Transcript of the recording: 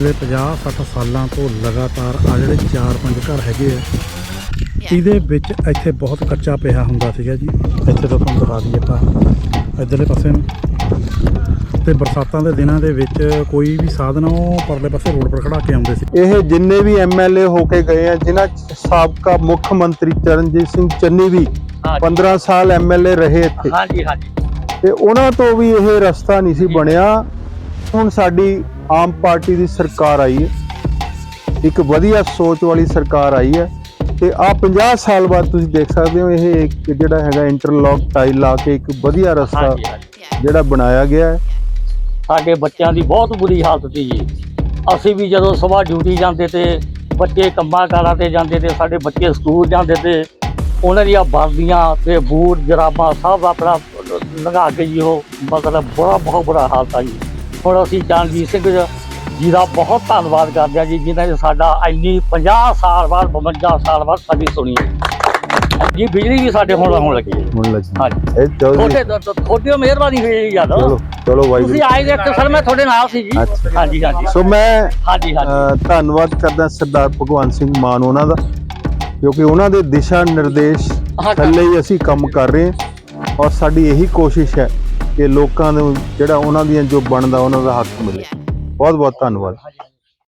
ਪਿਛਲੇ 50-60 ਸਾਲਾਂ ਤੋਂ ਲਗਾਤਾਰ ਆ ਜਿਹੜੇ 4-5 ਘਰ ਹੈਗੇ ਆ ਇਹਦੇ ਵਿੱਚ ਇੱਥੇ ਬਹੁਤ ਕੱਚਾ ਪਿਆ ਹੁੰਦਾ ਸੀਗਾ ਜੀ। ਇੱਥੇ ਤੋਂ ਤੁਹਾਨੂੰ ਦਿਖਾ ਦਈਏ ਆਪਾਂ ਇੱਧਰਲੇ ਪਾਸੇ ਨੂੰ। ਤੇ ਬਰਸਾਤਾਂ ਦੇ ਦਿਨਾਂ ਦੇ ਵਿੱਚ ਕੋਈ ਵੀ ਸਾਧਨ ਉਹ ਪਰਲੇ ਪਾਸੇ ਰੋਡ ਪਰ ਖੜਾ ਕੇ ਆਉਂਦੇ ਸੀ। ਇਹ ਜਿੰਨੇ ਵੀ ਐਮਐਲਏ ਹੋ ਕੇ ਗਏ ਆ ਜਿਨ੍ਹਾਂ 'ਚ ਸਾਬਕਾ ਮੁੱਖ ਮੰਤਰੀ ਚਰਨਜੀਤ ਸਿੰਘ ਚੰਨੀ ਵੀ 15 ਸਾਲ ਐਮਐਲਏ ਰਹੇ ਇੱਥੇ। ਹਾਂਜੀ ਹਾਂਜੀ ਤੇ ਉਹਨਾਂ ਤੋਂ ਵੀ ਇਹ ਰਸਤਾ ਨਹੀਂ ਸੀ ਬਣਿਆ। ਹੁਣ ਸਾਡੀ ਆਮ ਪਾਰਟੀ ਦੀ ਸਰਕਾਰ ਆਈ ਹੈ। ਇੱਕ ਵਧੀਆ ਸੋਚ ਵਾਲੀ ਸਰਕਾਰ ਆਈ ਹੈ ਤੇ ਆ 50 ਸਾਲ ਬਾਅਦ ਤੁਸੀਂ ਦੇਖ ਸਕਦੇ ਹੋ ਇਹ ਇੱਕ ਜਿਹੜਾ ਹੈਗਾ ਇੰਟਰਲੌਕ ਟਾਈਲ ਲਾ ਕੇ ਇੱਕ ਵਧੀਆ ਰਸਤਾ ਜਿਹੜਾ ਬਣਾਇਆ ਗਿਆ ਹੈ। ਸਾਡੇ ਬੱਚਿਆਂ ਦੀ ਬਹੁਤ ਬੁਰੀ ਹਾਲਤ ਸੀ ਜੀ। ਅਸੀਂ ਵੀ ਜਦੋਂ ਸਵੇਰ ਡਿਊਟੀ ਜਾਂਦੇ ਤੇ ਬੱਚੇ ਕੰਮਾਂ ਕਾਰਾਂ ਤੇ ਜਾਂਦੇ ਤੇ ਸਾਡੇ ਬੱਚੇ ਸਕੂਲ ਜਾਂਦੇ ਤੇ ਉਹਨਾਂ ਦੀਆਂ ਵਰਦੀਆਂ ਤੇ ਬੂਟ ਜਰਾਬਾਂ ਸਭ ਆਪਣਾ ਲਗਾ ਕੇ ਜੀ ਉਹ ਮਤਲਬ ਬੜਾ ਬਹੁਤ ਬੁਰਾ ਹਾਲਤ ਆ ਜੀ। ਹੁਣ ਅਸੀਂ ਚਰਨਜੀਤ ਸਿੰਘ ਜੀ ਦਾ ਬਹੁਤ ਧੰਨਵਾਦ ਕਰਦੇ ਹਾਂ ਜੀ ਜਿਨ੍ਹਾਂ ਨੇ ਸਾਡਾ ਇੰਨੀ 50 ਸਾਲ ਬਾਅਦ 52 ਸਾਲ ਬਾਅਦ ਸਾਡੀ ਸੁਣੀ ਹੈ। ਜੀ ਬਿਜਲੀ ਵੀ ਸਾਡੇ ਹੁਣ ਹੋਣ ਲੱਗੀ ਹੈ। ਹੁਣ ਲੱਗੀ। ਹਾਂਜੀ। ਜੀ, ਤੁਹਾਡੇ ਤੁਹਾਡੀ ਮਿਹਰਬਾਨੀ ਹੋਈ ਜੀ ਯਾਦ ਚਲੋ ਚਲੋ ਤੁਸੀਂ ਆਏ ਦੇ ਸਰ ਮੈਂ ਤੁਹਾਡੇ ਨਾਲ ਸੀ ਜੀ। ਹਾਂਜੀ ਹਾਂਜੀ। ਸੋ ਮੈਂ ਹਾਂਜੀ ਹਾਂਜੀ। ਧੰਨਵਾਦ ਕਰਦਾ ਸਰਦਾਰ ਭਗਵੰਤ ਸਿੰਘ ਮਾਨ ਉਹਨਾਂ ਦਾ ਕਿਉਂਕਿ ਉਹਨਾਂ ਦੇ ਦਿਸ਼ਾ ਨਿਰਦੇਸ਼। ਥੱਲੇ ਹੀ ਅਸੀਂ ਕੰਮ ਕਰ ਰਹੇ ਹਾਂ ਔਰ ਸਾਡੀ ਇਹੀ ਕੋਸ਼ਿਸ਼ ਹੈ ਕਿ ਲੋਕਾਂ ਨੂੰ ਜਿਹੜਾ ਉਹਨਾਂ ਦੀਆਂ ਜੋ ਬਣਦਾ ਉਹਨਾਂ ਦਾ ਹੱਕ ਮਿਲੇ। ਬਹੁਤ ਬਹੁਤ ਧੰਨਵਾਦ।